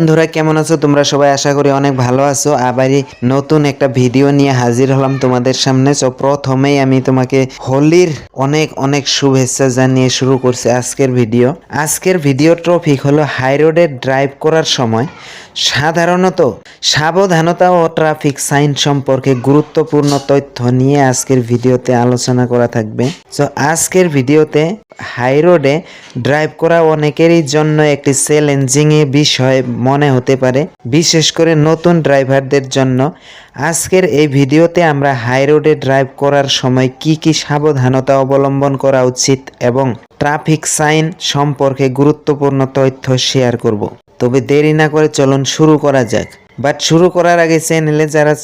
বন্ধুরা, কেমন আছো? তোমরা সবাই আশা করি অনেক ভালো আছো। আবারই নতুন একটা ভিডিও নিয়ে হাজির হলাম তোমাদের সামনে। তো প্রথমেই আমি তোমাকে হোলির অনেক অনেক শুভেচ্ছা জানিয়ে শুরু করছি আজকের ভিডিও। আজকের ভিডিও টপিক হলো হাই রোডে ড্রাইভ করার সময় সাধারণত সাবধানতা ও ট্রাফিক সাইন সম্পর্কে গুরুত্বপূর্ণ তথ্য নিয়ে আজকের ভিডিওতে আলোচনা করা থাকবে। তো আজকের ভিডিওতে হাই রোডে ড্রাইভ করা অনেকেরই জন্য একটি চ্যালেঞ্জিং বিষয় মনে হতে পারে, বিশেষ করে নতুন ড্রাইভারদের জন্য। আজকের এই ভিডিওতে আমরা হাই রোডে ড্রাইভ করার সময় কি কি সাবধানতা অবলম্বন করা উচিত এবং ট্রাফিক সাইন সম্পর্কে গুরুত্বপূর্ণ তথ্য শেয়ার করব। তবে দেরি না করে চলুন শুরু করা যাক। বাট শুরু করার আগে চ্যানেলে যারা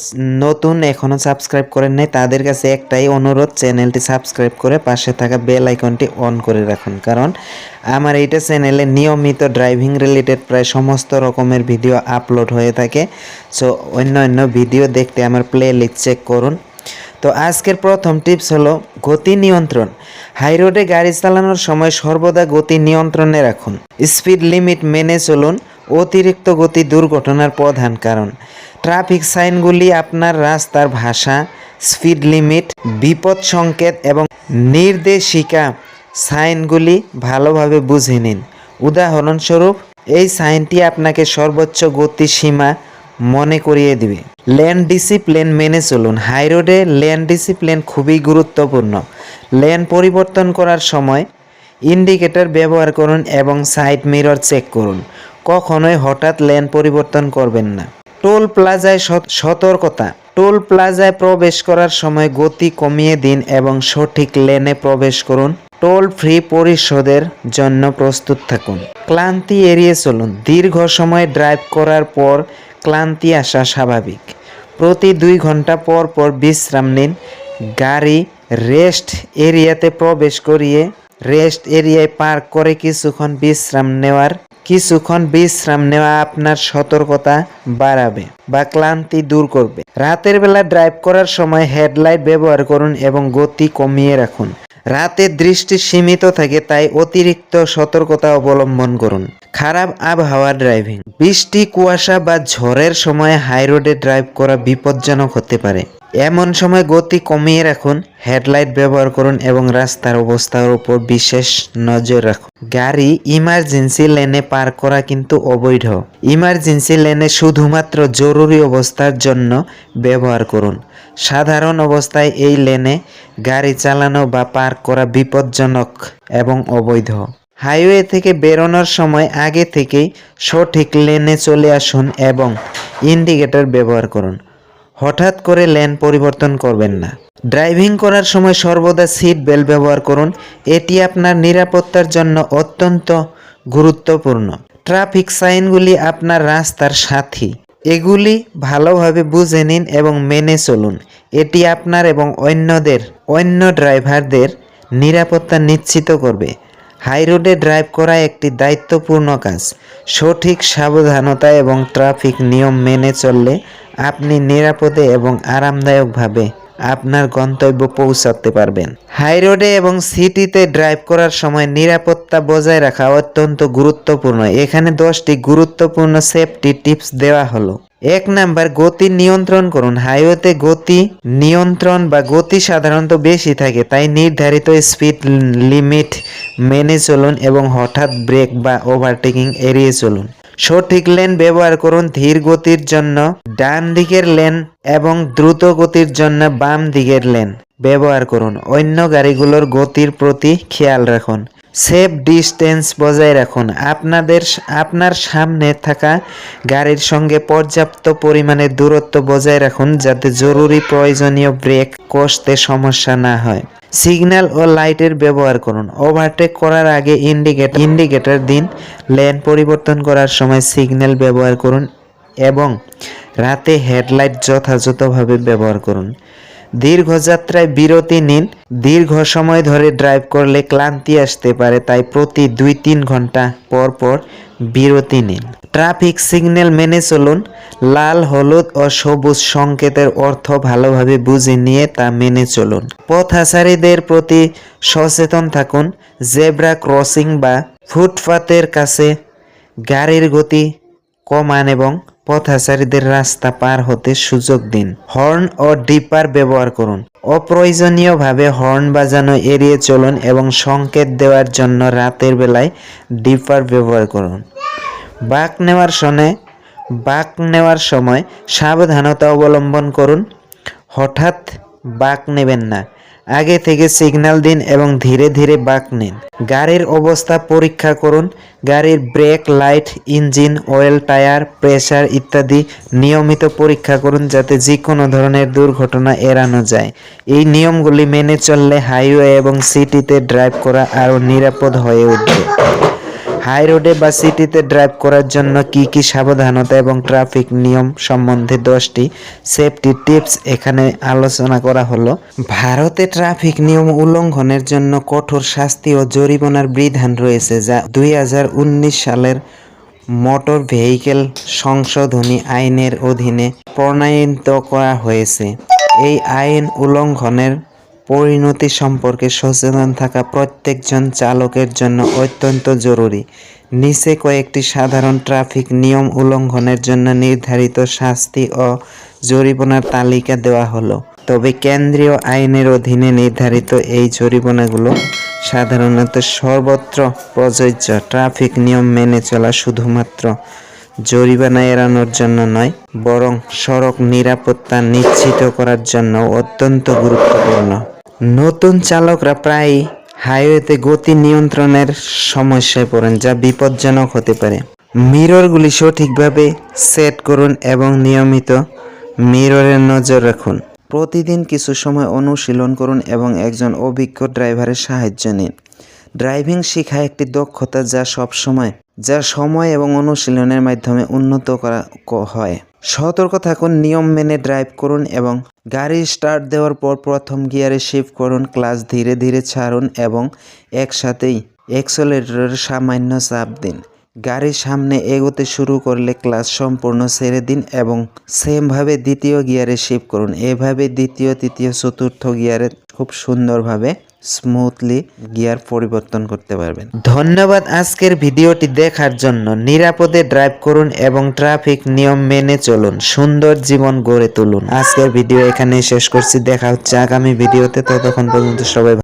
নতুন এখনও সাবস্ক্রাইব করেন নাই, তাদের কাছে একটাই অনুরোধ, চ্যানেলটি সাবস্ক্রাইব করে পাশে থাকা বেল আইকনটি অন করে রাখুন। কারণ আমার এইটা চ্যানেলে নিয়মিত ড্রাইভিং রিলেটেড প্রায় সমস্ত রকমের ভিডিও আপলোড হয়ে থাকে। সো অন্য অন্য ভিডিও দেখতে আমার প্লে লিস্ট চেক করুন। তো, আজকের প্রথম টিপস হলো গতি নিয়ন্ত্রণ। হাই রোডে গাড়ি চালানোর সময় সর্বদা গতি নিয়ন্ত্রণে রাখুন। স্পিড লিমিট মেনে চলুন। অতিরিক্ত গতি দুর্ঘটনার প্রধান কারণ। ট্রাফিক সাইনগুলি আপনার রাস্তার ভাষা, স্পিড লিমিট, বিপদ সংকেত এবং নির্দেশিকা সাইনগুলি ভালোভাবে বুঝে নিন। উদাহরণস্বরূপ, এই সাইনটি আপনাকে সর্বোচ্চ গতি সীমা মনে করিয়ে দিবে। লেন ডিসিপ্লিন মেনে চলুন। হাই রোডে লেন ডিসিপ্লিন খুবই গুরুত্বপূর্ণ। লেন পরিবর্তন করার সময় ইন্ডিকেটর ব্যবহার করুন এবং সাইড মিরর চেক করুন। কখনোই হঠাৎ লেন পরিবর্তন করবেন না। টোল প্লাজায় সত- সতর্কতা। টোল প্লাজায় প্রবেশ করার সময় গতি কমিয়ে দিন এবং সঠিক লেনে প্রবেশ করুন। টোল ফ্রি পরিশোধের জন্য প্রস্তুত থাকুন। ক্লান্তি এড়িয়ে চলুন। দীর্ঘ সময় ড্রাইভ করার পর ক্লান্তি আসা স্বাভাবিক। প্রতি দুই ঘণ্টা পর পর বিশ্রাম নিন। গাড়ি রেস্ট এরিয়াতে প্রবেশ করিয়ে, রেস্ট এরিয়ায় পার্ক করে কিছুক্ষণ বিশ্রাম নেওয়ার কিছুক্ষণ বিশ্রাম নেওয়া আপনার সতর্কতা বাড়াবে বা ক্লান্তি দূর করবে। রাতের বেলা ড্রাইভ করার সময় হেডলাইট ব্যবহার করুন এবং গতি কমিয়ে রাখুন। রাতে দৃষ্টি সীমিত থাকে, তাই অতিরিক্ত সতর্কতা অবলম্বন করুন। খারাপ আবহাওয়া ড্রাইভিং। বৃষ্টি, কুয়াশা বা ঝড়ের সময় হাই রোডে ড্রাইভ করা বিপজ্জনক হতে পারে। এমন সময় গতি কমিয়ে রাখুন, হেডলাইট ব্যবহার করুন এবং রাস্তার অবস্থার উপর বিশেষ নজর রাখুন। গাড়ি ইমার্জেন্সি লেনে পার করা কিন্তু অবৈধ। ইমার্জেন্সি লেনে শুধুমাত্র জরুরি অবস্থার জন্য ব্যবহার করুন। সাধারণ অবস্থায় এই লেনে গাড়ি চালানো বা পার্ক করা বিপজ্জনক এবং অবৈধ। হাইওয়ে থেকে বেরোনোর সময় আগে থেকেই সঠিক লেনে চলে আসুন এবং ইন্ডিকেটর ব্যবহার করুন। হঠাৎ করে লেন পরিবর্তন করবেন না। ড্রাইভিং করার সময় সর্বদা সিট বেল্ট ব্যবহার করুন। এটি আপনার নিরাপত্তার জন্য অত্যন্ত গুরুত্বপূর্ণ। ট্রাফিক সাইনগুলি আপনার রাস্তার সাথী। এগুলি ভালোভাবে বুঝে নিন এবং মেনে চলুন। এটি আপনার এবং অন্যদের, অন্য ড্রাইভারদের নিরাপত্তা নিশ্চিত করবে। হাই রোডে ড্রাইভ করা একটি দায়িত্বপূর্ণ কাজ। সঠিক সাবধানতা এবং ট্রাফিক নিয়ম মেনে চললে আপনি নিরাপদে এবং আরামদায়কভাবে আপনার গন্তব্য পৌঁছাতে পারবেন। হাই রোডে এবং সিটিতে ড্রাইভ করার সময় নিরাপত্তা বজায় রাখা অত্যন্ত গুরুত্বপূর্ণ। এখানে দশটি গুরুত্বপূর্ণ সেফটি টিপস দেওয়া হলো। এক নাম্বার, গতি নিয়ন্ত্রণ করুন। হাইওয়েতে গতি নিয়ন্ত্রণ বা গতি সাধারণত বেশি থাকে, তাই নির্ধারিত স্পিড লিমিট মেনে চলুন এবং হঠাৎ ব্রেক বা ওভারটেকিং এড়িয়ে চলুন। সঠিক লেন ব্যবহার করুন ধীর গতির জন্য, ডান দিকের লেন এবং দ্রুত গতির জন্য বাম দিকের লেন ব্যবহার করুন। অন্য গাড়িগুলোর গতির প্রতি খেয়াল রাখুন। সেফ ডিস্টেন্স বজায় রাখুন। আপনাদের আপনার সামনে থাকা গাড়ির সঙ্গে পর্যাপ্ত পরিমাণে দূরত্ব বজায় রাখুন যাতে জরুরি প্রয়োজনীয় ব্রেক কষতে সমস্যা না হয়। সিগন্যাল ও লাইটের ব্যবহার করুন। ওভারটেক করার আগে ইন্ডিকেটর ইন্ডিকেটর দিন। লেন পরিবর্তন করার সময় সিগন্যাল ব্যবহার করুন এবং রাতে হেডলাইট যথাযথভাবে ব্যবহার করুন। দীর্ঘযাত্রায় বিরতি নিন। দীর্ঘ সময় ধরে ড্রাইভ করলে ক্লান্তি আসতে পারে, তাই প্রতি দুই তিন ঘণ্টা পর পর বিরতি নিন। ট্রাফিক সিগন্যাল মেনে চলুন। লাল, হলুদ ও সবুজ সংকেতের অর্থ ভালোভাবে বুঝে নিয়ে তা মেনে চলুন। পথচারীদের প্রতি সচেতন থাকুন। জেব্রা ক্রসিং বা ফুটপাতের কাছে গাড়ির গতি কমান এবং পথচারীদের রাস্তা পার হতে সুযোগ দিন। হর্ন ও ডিপার ব্যবহার করুন। অপ্রয়োজনীয়ভাবে হর্ন বাজানো এড়িয়ে চলুন এবং সংকেত দেওয়ার জন্য রাতের বেলায় ডিপার ব্যবহার করুন। বাঁক নেওয়ার সময় বাঁক নেওয়ার সময় সাবধানতা অবলম্বন করুন। হঠাৎ বাঁক নেবেন না। আগে থেকে সিগন্যাল দিন এবং ধীরে ধীরে বাঁক নিন। গাড়ির অবস্থা পরীক্ষা করুন। গাড়ির brake, light, engine, oil, tyre, pressure ইত্যাদি নিয়মিত পরীক্ষা করুন যাতে যে কোনো ধরনের দুর্ঘটনা এড়ানো যায়। এই নিয়মগুলি মেনে চললে হাইওয়ে এবং সিটিতে ড্রাইভ করা আরও নিরাপদ হয়ে উঠবে। হাই রোডে বা সিটিতে ড্রাইভ করার জন্য কি কি সাবধানতা এবং ট্রাফিক নিয়ম সম্বন্ধে দশটি সেফটি টিপস এখানে আলোচনা করা হলো। ভারতে ট্রাফিক নিয়ম উল্লঙ্ঘনের জন্য কঠোর শাস্তি ও জরিমানার বিধান রয়েছে যা দুই হাজার উনিশ সালের মোটর ভেহিকেল সংশোধনী আইনের অধীনে প্রণয়িত করা হয়েছে। এই আইন উল্লঙ্ঘনের পরিণতি সম্পর্কে সচেতন থাকা প্রত্যেকজন চালকের জন্য অত্যন্ত জরুরি। নিচে কয়েকটি সাধারণ ট্রাফিক নিয়ম উল্লঙ্ঘনের জন্য নির্ধারিত শাস্তি ও জরিমানার তালিকা দেওয়া হলো। তবে কেন্দ্রীয় আইনের অধীনে নির্ধারিত এই জরিমানাগুলো সাধারণত সর্বত্র প্রযোজ্য। ট্রাফিক নিয়ম মেনে চলা শুধুমাত্র জরিমানা এড়ানোর জন্য নয়, বরং সড়ক নিরাপত্তা নিশ্চিত করার জন্য অত্যন্ত গুরুত্বপূর্ণ। নতুন চালকরা প্রায়ই হাইওয়েতে গতি নিয়ন্ত্রণের সমস্যায় পড়েন, যা বিপজ্জনক হতে পারে। মিররগুলি সঠিকভাবে সেট করুন এবং নিয়মিত মিররের নজর রাখুন। প্রতিদিন কিছু সময় অনুশীলন করুন এবং একজন অভিজ্ঞ ড্রাইভারের সাহায্য নিন। ড্রাইভিং শিখা একটি দক্ষতা যা সব সময় যা সময় এবং অনুশীলনের মাধ্যমে উন্নত করা হয়। সতর্ক থাকুন নিয়ম মেনে ড্রাইভ করুন এবং গাড়ি স্টার্ট দেওয়ার পর প্রথম গিয়ারে শিফট করুন, ক্লাস ধীরে ধীরে ছাড়ুন এবং একসাথেই এক্সেলেটরের সামান্য চাপ দিন। গাড়ির সামনে এগোতে শুরু করলে ক্লাস সম্পূর্ণ ছেড়ে দিন এবং সেমভাবে দ্বিতীয় গিয়ারে শিফট করুন। এভাবে দ্বিতীয়, তৃতীয়, চতুর্থ গিয়ারে খুব সুন্দরভাবে স্মুথলি গিয়ার পরিবর্তন করতে পারবেন। ধন্যবাদ আজকের ভিডিওটি দেখার জন্য। নিরাপদে ড্রাইভ করুন এবং ট্রাফিক নিয়ম মেনে চলুন। সুন্দর জীবন গড়ে তুলুন। আজকের ভিডিও এখানে শেষ করছি। দেখা হচ্ছে আগামী ভিডিওতে। ততক্ষণ পর্যন্ত সবাই